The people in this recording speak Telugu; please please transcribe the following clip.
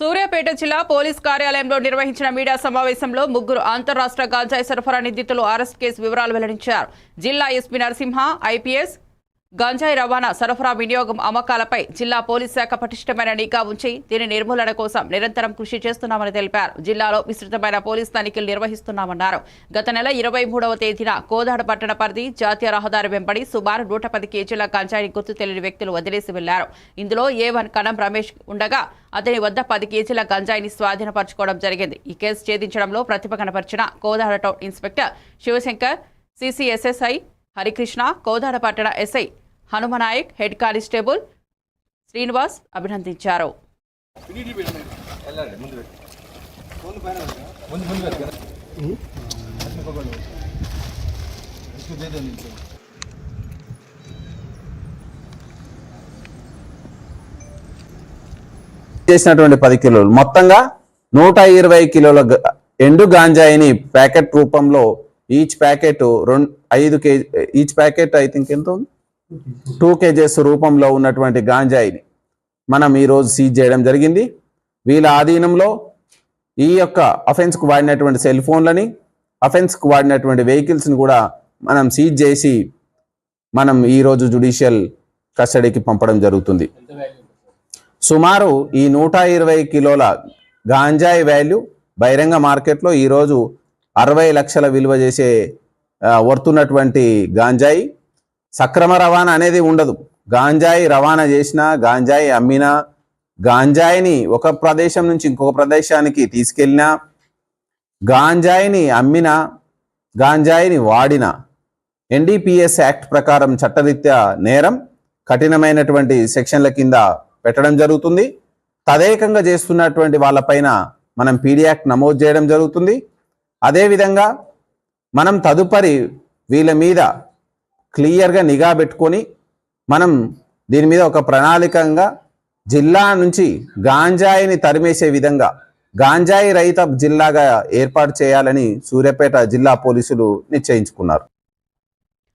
సూర్యాపేట జిల్లా పోలీస్ కార్యాలయంలో నిర్వహించిన మీడియా సమావేశంలో ముగ్గురు అంతరాష్ట్ర గాంజాయి సరఫరా నిందితులు అరెస్ట్ కేసు వివరాలు వెల్లడించారు. జిల్లా ఎస్పీ నరసింహ ఐపీఎస్ గంజాయి రవాణా సరఫరా వినియోగం అమ్మకాలపై జిల్లా పోలీస్ శాఖ పటిష్టమైన నిఘా ఉంచి దీని నిర్మూలన కోసం నిరంతరం కృషి చేస్తున్నామని తెలిపారు. జిల్లాలో విస్తృతమైన పోలీస్ తనిఖీలు నిర్వహిస్తున్నామన్నారు. గత నెల ఇరవై మూడవ తేదీన కోదాడ పట్టణ పరిధి జాతీయ రహదారి వెంబడి సుమారు నూట పది కేజీల గంజాయిని గుర్తు తెలియని వ్యక్తులు వదిలేసి వెళ్ళారు. ఇందులో ఏ వన్ కణం రమేష్ ఉండగా అతని వద్ద పది కేజీల గంజాయిని స్వాధీనపరచుకోవడం జరిగింది. ఈ కేసు ఛేదించడంలో ప్రతిభ కనపరిచిన Kodad town inspector Sivashankar CCS SI Harikrishna Kodad పట్టణ SI Hanumanaik head constable Srinivas అభినందించారు. చేసినటువంటి పది కిలోలు. మొత్తంగా నూట ఇరవై కిలోల ఎండు గాంజాయిని ప్యాకెట్ రూపంలో ఈచ్ ప్యాకెట్ రెండు ఐదు KG each packet I think ఎంత ఉంది? టూ కేజెస్ రూపంలో ఉన్నటువంటి గాంజాయిని మనం ఈరోజు సీజ్ చేయడం జరిగింది. వీళ్ళ ఆధీనంలో ఈ యొక్క అఫెన్స్కు వాడినటువంటి సెల్ ఫోన్లని అఫెన్స్కు వాడినటువంటి వెహికల్స్ని కూడా మనం సీజ్ చేసి మనం ఈరోజు జుడిషియల్ కస్టడీకి పంపడం జరుగుతుంది. సుమారు ఈ నూట ఇరవై కిలోల గాంజాయి వాల్యూ బహిరంగ మార్కెట్లో ఈరోజు అరవై లక్షల విలువ చేసే వర్తున్నటువంటి గాంజాయి. సక్రమ రవాణా అనేది ఉండదు. గాంజాయి రవాణా చేసినా గాంజాయి అమ్మినా గాంజాయిని ఒక ప్రదేశం నుంచి ఇంకొక ప్రదేశానికి తీసుకెళ్ళినా గాంజాయిని అమ్మినా గాంజాయిని వాడినా ఎన్డీపీఎస్ యాక్ట్ ప్రకారం చట్టరీత్యా నేరం కఠినమైనటువంటి సెక్షన్ల కింద పెట్టడం జరుగుతుంది. తదేకంగా చేస్తున్నటువంటి వాళ్ళపైన మనం పీడీ యాక్ట్ నమోదు చేయడం జరుగుతుంది. అదేవిధంగా మనం తదుపరి వీళ్ళ మీద క్లియర్గా నిఘా పెట్టుకొని మనం దీని మీద ఒక ప్రణాళికంగా జిల్లా నుంచి గాంజాయిని తరిమేసే విధంగా గాంజాయి రహిత జిల్లాగా ఏర్పాటు చేయాలని సూర్యాపేట జిల్లా పోలీసులు నిశ్చయించుకున్నారు.